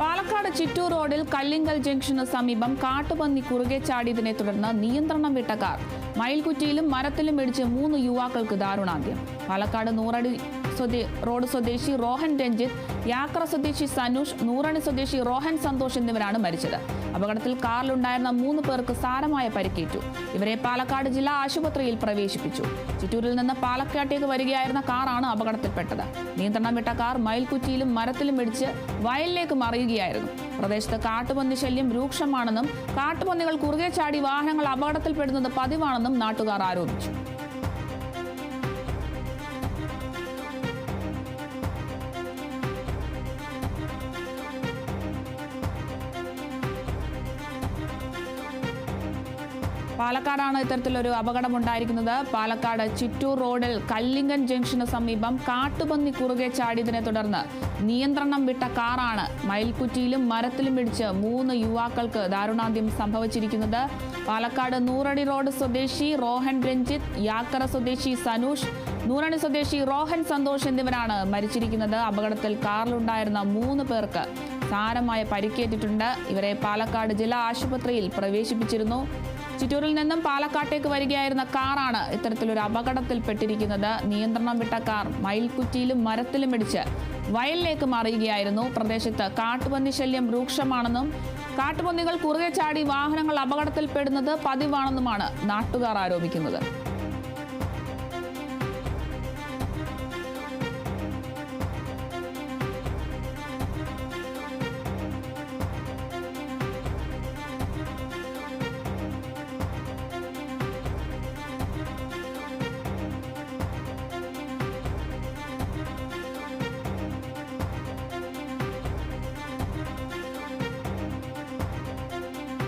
പാലക്കാട് ചിറ്റൂർ റോഡിൽ കല്ലിങ്കൽ ജംഗ്ഷന് സമീപം കാട്ടുപന്നി കുറുകെ ചാടിയതിനെ തുടർന്ന് നിയന്ത്രണം വിട്ട കാർ. മയിൽകുറ്റിയിലും മരത്തിലും ഇടിച്ച് മൂന്ന് യുവാക്കൾക്ക് ദാരുണാന്ത്യം. പാലക്കാട് നൂറടി റോഡ് സ്വദേശി റോഹൻ രഞ്ജിത്ത് യാക്ര സ്വദേശി സനൂഷ് നൂറണി സ്വദേശി റോഹൻ സന്തോഷ് എന്നിവരാണ് മരിച്ചത്. അപകടത്തിൽ കാറിലുണ്ടായിരുന്ന മൂന്ന് പേർക്ക് സാരമായ പരിക്കേറ്റു. ഇവരെ പാലക്കാട് ജില്ലാ ആശുപത്രിയിൽ പ്രവേശിപ്പിച്ചു. ചിറ്റൂരിൽ നിന്ന് പാലക്കാട്ടേക്ക് വരികയായിരുന്ന കാറാണ് അപകടത്തിൽപ്പെട്ടത്. നിയന്ത്രണം വിട്ട കാർ മയിൽക്കുറ്റിയിലും മരത്തിലും ഇടിച്ച് വയലിലേക്ക് മറിയുകയായിരുന്നു. പ്രദേശത്ത് കാട്ടുപന്നി ശല്യം രൂക്ഷമാണെന്നും കാട്ടുപന്നികൾ കുറുകെ ചാടി വാഹനങ്ങൾ അപകടത്തിൽപ്പെടുന്നത് പതിവാണെന്നും നാട്ടുകാർ ആരോപിച്ചു. പാലക്കാടാണ് ഇത്തരത്തിലൊരു അപകടം ഉണ്ടായിരിക്കുന്നത് പാലക്കാട് ചിറ്റൂർ റോഡിൽ കല്ലിങ്കൻ ജംഗ്ഷന് സമീപം കാട്ടുപന്നി കുറുകെ ചാടിയതിനെ തുടർന്ന് നിയന്ത്രണം വിട്ട കാറാണ് മയിൽക്കുറ്റിയിലും മരത്തിലും പിടിച്ച് മൂന്ന് യുവാക്കൾക്ക് ദാരുണാന്ത്യം സംഭവിച്ചിരിക്കുന്നത്. പാലക്കാട് നൂറടി റോഡ് സ്വദേശി റോഹൻ രഞ്ജിത്ത് യാക്കര സ്വദേശി സനൂഷ് നൂറണി സ്വദേശി റോഹൻ സന്തോഷ് എന്നിവരാണ് മരിച്ചിരിക്കുന്നത്. അപകടത്തിൽ കാറിലുണ്ടായിരുന്ന മൂന്ന് പേർക്ക് സാരമായ പരിക്കേറ്റിട്ടുണ്ട്. ഇവരെ പാലക്കാട് ജില്ലാ ആശുപത്രിയിൽ പ്രവേശിപ്പിച്ചിരുന്നു. ചിറ്റൂരിൽ നിന്നും പാലക്കാട്ടേക്ക് വരികയായിരുന്ന കാറാണ് ഇത്തരത്തിലൊരു അപകടത്തിൽപ്പെട്ടിരിക്കുന്നത്. നിയന്ത്രണം വിട്ട കാർ മയിൽക്കുറ്റിയിലും മരത്തിലും ഇടിച്ച് വയലിലേക്ക് മറിയുകയായിരുന്നു പ്രദേശത്ത് കാട്ടുപന്നി ശല്യം രൂക്ഷമാണെന്നും കാട്ടുപന്നികൾ കുറുകെ ചാടി വാഹനങ്ങൾ അപകടത്തിൽപ്പെടുന്നത് പതിവാണെന്നുമാണ് നാട്ടുകാർ ആരോപിക്കുന്നത്.